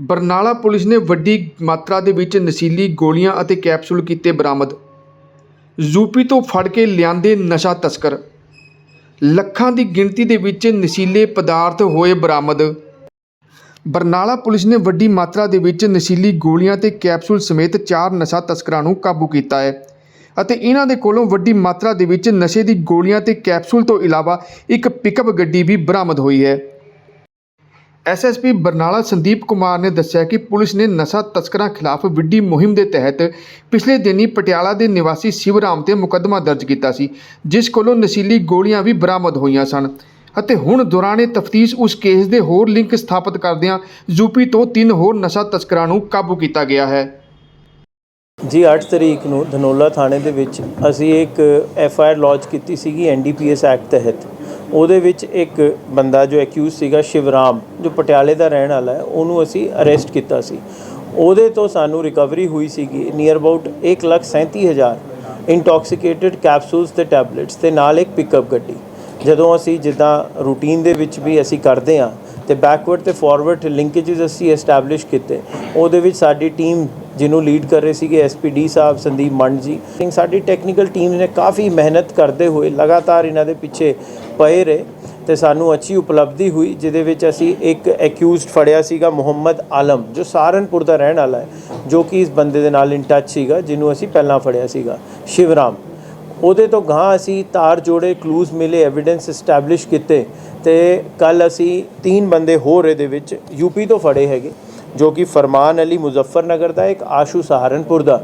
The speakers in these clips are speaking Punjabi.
ਬਰਨਾਲਾ ਪੁਲਿਸ ਨੇ ਵੱਡੀ ਮਾਤਰਾ ਦੇ ਵਿੱਚ ਨਸ਼ੀਲੀ ਗੋਲੀਆਂ ਅਤੇ ਕੈਪਸੂਲ ਕੀਤੇ ਬਰਾਮਦ। ਯੂਪੀ ਤੋਂ ਫੜ ਕੇ ਲਿਆਂਦੇ ਨਸ਼ਾ ਤਸਕਰ। ਲੱਖਾਂ ਦੀ ਗਿਣਤੀ ਦੇ ਵਿੱਚ ਨਸ਼ੀਲੇ ਪਦਾਰਥ ਹੋਏ ਬਰਾਮਦ। ਬਰਨਾਲਾ ਪੁਲਿਸ ਨੇ ਵੱਡੀ ਮਾਤਰਾ ਦੇ ਵਿੱਚ ਨਸ਼ੀਲੀ ਗੋਲੀਆਂ ਤੇ ਕੈਪਸੂਲ ਸਮੇਤ ਚਾਰ ਨਸ਼ਾ ਤਸਕਰਾਂ ਨੂੰ ਕਾਬੂ ਕੀਤਾ ਹੈ ਅਤੇ ਇਹਨਾਂ ਦੇ ਕੋਲੋਂ ਵੱਡੀ ਮਾਤਰਾ ਦੇ ਵਿੱਚ ਨਸ਼ੇ ਦੀ ਗੋਲੀਆਂ ਤੇ ਕੈਪਸੂਲ ਤੋਂ ਇਲਾਵਾ ਇੱਕ ਪਿਕਅਪ ਗੱਡੀ ਵੀ ਬਰਾਮਦ ਹੋਈ ਹੈ। ਐਸਐਸਪੀ ਬਰਨਾਲਾ ਸੰਦੀਪ ਕੁਮਾਰ ਨੇ ਦੱਸਿਆ ਕਿ ਪੁਲਿਸ ਨੇ ਨਸ਼ਾ ਤਸਕਰਾਂ ਖਿਲਾਫ ਵਿੱਢੀ ਮੁਹਿੰਮ ਦੇ ਤਹਿਤ ਪਿਛਲੇ ਦਿਨੀ ਪਟਿਆਲਾ ਦੇ ਨਿਵਾਸੀ ਸ਼ਿਵਰਾਮ ਤੇ ਮੁਕੱਦਮਾ ਦਰਜ ਕੀਤਾ ਸੀ, ਜਿਸ ਕੋਲੋਂ ਨਸ਼ੀਲੀ ਗੋਲੀਆਂ ਵੀ ਬਰਾਮਦ ਹੋਈਆਂ ਸਨ। ਅਤੇ ਹੁਣ ਦੌਰਾਨੇ ਤਫਤੀਸ਼ ਉਸ ਕੇਸ ਦੇ ਹੋਰ ਲਿੰਕ ਸਥਾਪਿਤ ਕਰਦਿਆਂ ਯੂਪੀ ਤੋਂ ਤਿੰਨ ਹੋਰ ਨਸ਼ਾ ਤਸਕਰਾਂ ਨੂੰ ਕਾਬੂ ਕੀਤਾ ਗਿਆ ਹੈ। ਜੀ 8 ਤਰੀਕ ਨੂੰ ਧਨੋਲਾ ਥਾਣੇ ਦੇ ਵਿੱਚ ਅਸੀਂ ਇੱਕ ਐਫ ਆਈ ਆਰ ਲੌਂਚ ਕੀਤੀ ਸੀਗੀ ਐਨਡੀਪੀਐਸ ਐਕਟ ਤਹਿਤ। ਉਹਦੇ ਵਿੱਚ ਇੱਕ ਬੰਦਾ ਜੋ ਐਕਿਊਜ਼ ਸੀਗਾ, ਸ਼ਿਵਰਾਮ, ਜੋ ਪਟਿਆਲੇ ਦਾ ਰਹਿਣ ਵਾਲਾ ਹੈ, ਉਹਨੂੰ ਅਸੀਂ ਅਰੈਸਟ ਕੀਤਾ ਸੀ। ਉਹਦੇ ਤੋਂ ਸਾਨੂੰ ਰਿਕਵਰੀ ਹੋਈ ਸੀਗੀ ਨੀਅਰ ਅਬਾਊਟ 137000 ਇੰਟੌਕਸੀਕੇਟਿਡ ਕੈਪਸੂਲਸ ਤੇ ਟੈਬਲੇਟਸ ਤੇ ਨਾਲ ਇੱਕ ਪਿਕਅਪ ਗੱਡੀ। ਜਦੋਂ ਅਸੀਂ ਜਿੱਦਾਂ ਰੂਟੀਨ ਦੇ ਵਿੱਚ ਵੀ ਅਸੀਂ ਕਰਦੇ ਹਾਂ ਤੇ ਬੈਕਵਰਡ ਤੇ ਫਾਰਵਰਡ ਲਿੰਕੇजेस ਅਸੀਂ ਐਸਟੈਬਲਿਸ਼ ਕੀਤੇ, ਉਹਦੇ ਵਿੱਚ ਸਾਡੀ ਟੀਮ ਜਿਹਨੂੰ ਲੀਡ ਕਰ ਰਹੇ ਸੀਗੇ ਐਸਪੀਡੀ ਸਾਹਿਬ, ਸੰਦੀਪ ਮੰਡ ਜੀ। ਸਿੰਘ ਸਾਡੀ ਟੈਕਨੀਕਲ ਟੀਮ ਨੇ ਕਾਫੀ ਮਿਹਨਤ ਕਰਦੇ ਹੋਏ ਲਗਾਤਾਰ ਇਹਨਾਂ ਦੇ ਪਿੱਛੇ ਪਏ ਰਹੇ ਤੇ ਸਾਨੂੰ ਅੱਛੀ ਉਪਲਬਧੀ ਹੋਈ, ਜਿਹਦੇ ਵਿੱਚ ਅਸੀਂ ਇੱਕ ਐਕਿਊਜ਼ਡ ਫੜਿਆ ਸੀਗਾ, ਮੁਹੰਮਦ ਆਲਮ, ਜੋ ਸਹਾਰਨਪੁਰ ਦਾ ਰਹਿਣ ਵਾਲਾ ਹੈ, ਜੋ ਕਿ ਇਸ ਬੰਦੇ ਦੇ ਨਾਲ ਇਨ ਟੱਚ ਸੀਗਾ, ਜਿਹਨੂੰ ਅਸੀਂ ਪਹਿਲਾਂ ਫੜਿਆ ਸੀਗਾ, ਸ਼ਿਵਰਾਮ। ਉਹਦੇ ਤੋਂ ਗਾਂ ਅਸੀਂ ਤਾਰ ਜੋੜੇ ਕਲੂਜ਼ ਮਿਲੇ ਐਵੀਡੈਂਸ ਐਸਟੈਬਲਿਸ਼ ਕੀਤੇ ਤੇ ਕੱਲ ਅਸੀਂ ਤਿੰਨ ਬੰਦੇ ਹੋਰ ਇਹਦੇ ਵਿੱਚ ਯੂਪੀ ਤੋਂ ਫੜੇ ਹੈਗੇ। ਜੋ ਕਿ ਫਰਮਾਨ ਅਲੀ ਮੁਜ਼ੱਫਰਨਗਰ ਦਾ ਇੱਕ ਆਸ਼ੂ ਸਹਾਰਨਪੁਰ ਦਾ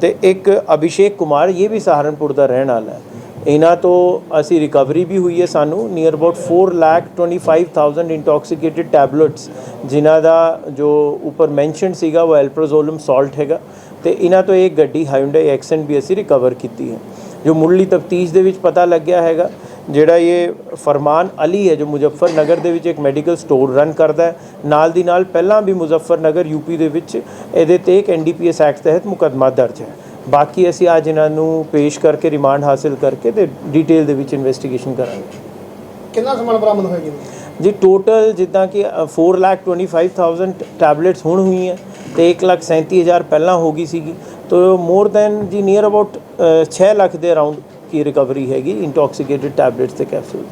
ਤੇ ਇੱਕ ਅਭਿਸ਼ੇਕ ਕੁਮਾਰ ਇਹ ਵੀ ਸਹਾਰਨਪੁਰ ਦਾ ਰਹਿਣ ਵਾਲਾ ਹੈ। ਇਹਨਾਂ ਤੋਂ ਅਸੀਂ ਰਿਕਵਰੀ ਵੀ ਹੋਈ ਹੈ ਸਾਨੂੰ near about 4 lakh 25000 intoxicated tablets ਜਿਨ੍ਹਾਂ ਦਾ ਜੋ ਉੱਪਰ ਮੈਂਸ਼ਨਡ ਸੀਗਾ ਉਹ ਐਲਪ੍ਰੋਜ਼ੋਲਮ ਸਾਲਟ ਹੈਗਾ ਤੇ ਇਹਨਾਂ ਤੋਂ ਇਹ ਗੱਡੀ ਹਾਇੰਡਾਈ ਐਕਸੈਂਟ ਵੀ ਅਸੀਂ ਰਿਕਵਰ ਕੀਤੀ ਹੈ। ਜੋ ਮੁੱਢਲੀ ਤਫਤੀਸ਼ ਦੇ ਵਿੱਚ ਪਤਾ ਲੱਗਿਆ ਹੈਗਾ ਜਿਹੜਾ ਇਹ ਫਰਮਾਨ ਅਲੀ ਹੈ ਜੋ ਮੁਜ਼ੱਫਰਨਗਰ ਦੇ ਵਿੱਚ ਇੱਕ ਮੈਡੀਕਲ ਸਟੋਰ ਰਨ ਕਰਦਾ ਹੈ ਨਾਲ ਦੀ ਨਾਲ ਪਹਿਲਾਂ ਵੀ ਮੁਜ਼ੱਫਰਨਗਰ ਯੂਪੀ ਦੇ ਵਿੱਚ ਇਹਦੇ ਤੇ ਇੱਕ ਐਨਡੀਪੀਐਸ ਐਕਟ ਤਹਿਤ ਮੁਕੱਦਮਾ ਦਰਜ ਹੈ। ਬਾਕੀ ਅਸੀਂ ਅੱਜ ਇਹਨਾਂ ਨੂੰ ਪੇਸ਼ ਕਰਕੇ ਰਿਮਾਂਡ ਹਾਸਲ ਕਰਕੇ ਤੇ ਡਿਟੇਲ ਦੇ ਵਿੱਚ ਇਨਵੈਸਟੀਗੇਸ਼ਨ ਕਰਾਂਗੇ। ਕਿੰਨਾ ਸਮਾਨ ਬਰਾਮਦ ਹੋਇਆ ਜੀ? ਜੀ ਟੋਟਲ ਜਿੱਦਾਂ ਕਿ 4 ਲੱਖ 25000 ਟੈਬਲੇਟਸ ਹੁਣ ਹੋਈ ਹੈ ਤੇ 1 ਲੱਖ 37000 ਪਹਿਲਾਂ ਹੋ ਗਈ ਸੀਗੀ। ਤੋ ਮੋਰ ਦੈਨ ਜੀ ਨੀਅਰ ਅਬਾਊਟ 6 ਲੱਖ ਦੇ ਅਰਾਊਂਡ ਕੀ ਰਿਕਵਰੀ ਹੈਗੀ ਇੰਟੋਕਸੀਕੇਟਿਡ ਟੈਬਲੇਟਸ ਤੇ ਕੈਪਸੂਲ